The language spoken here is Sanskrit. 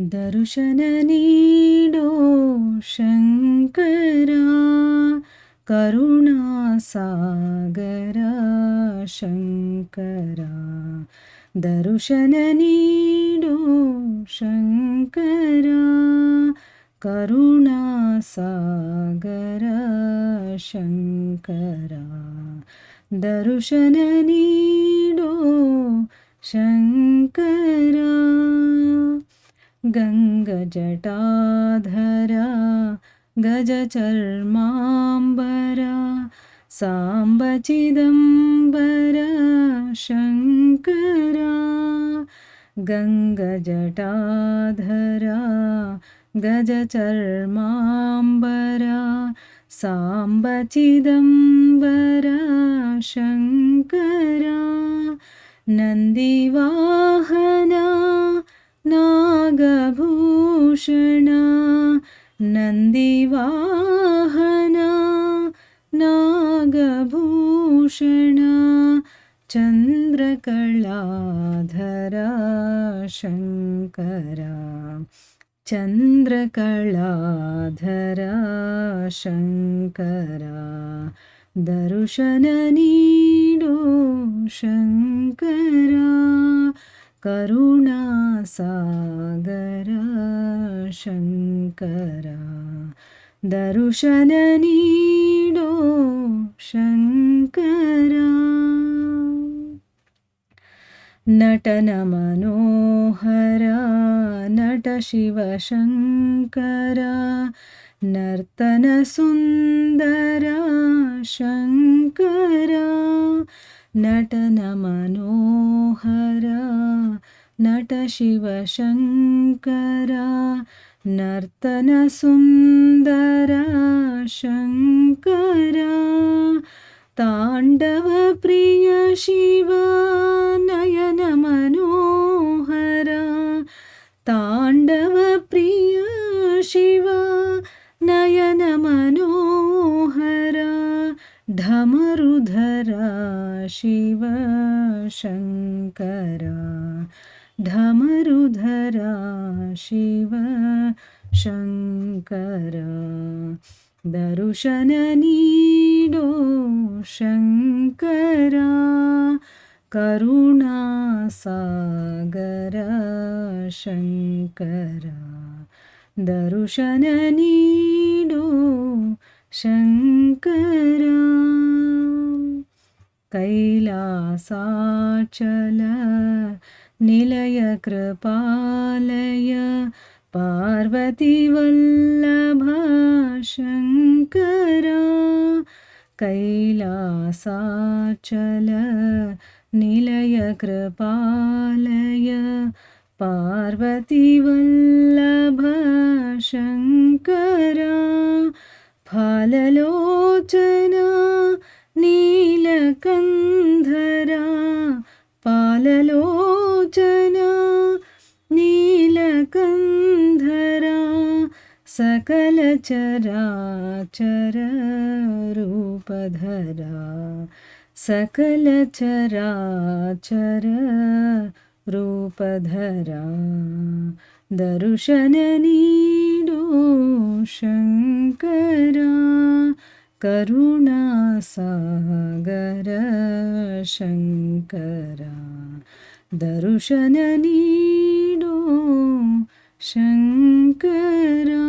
दर्शन नीडो शङ्करा दर्शननीडो शङ्करा। दर्शन नीडो शङ्करा करुणासागरा शङ्करा। दर्शन नीडो शङ्करा। गङ्गजटाधरा गजचर्माम्बरा साम्ब चिदम्बर शङ्करा गङ्गजटाधरा गजचर्माम्बरा साम्ब चिदम्बर शङ्करा नन्दिवाहना नागभूषण नन्दिवाहना नागभूषण चन्द्रकलाधरा शङ्करा चन्द्रकलाधरा शङ्करा दर्शन नीडो शङ्करा करुणा सागर शङ्करा दर्शन नीडो शङ्करा। नटनमनोहरा नटशिवशङ्करा नर्तनसुन्दरा शङ्करा नटनमनोहरा नटशिवशङ्करा नर्तनसुन्दरा शङ्करा ताण्डवप्रिय शिव नयनमनोहरा ताण्डवप्रिय शिव नयनमनोहरा शिव शङ्करा ढमरुधरा शिव शङ्करा दर्शन नीडो शङ्करा करुणा सागर शङ्करा दर्शन नीडो शङ्करा कैलासाचल निलयकृपालय पार्वतीवल्लभा शङ्करा कैलासाचल निलयकृपालय पार्वतीवल्लभा शङ्करा फाललोचना नीलकन्धरा पाललोचना नीलकन्धरा सकलचराचररूपधरा सकलचराचर रूपधरा दर्शन नीडो शङ्करा करुणासागर स शङ्करा दर्शननीडो शङ्करा।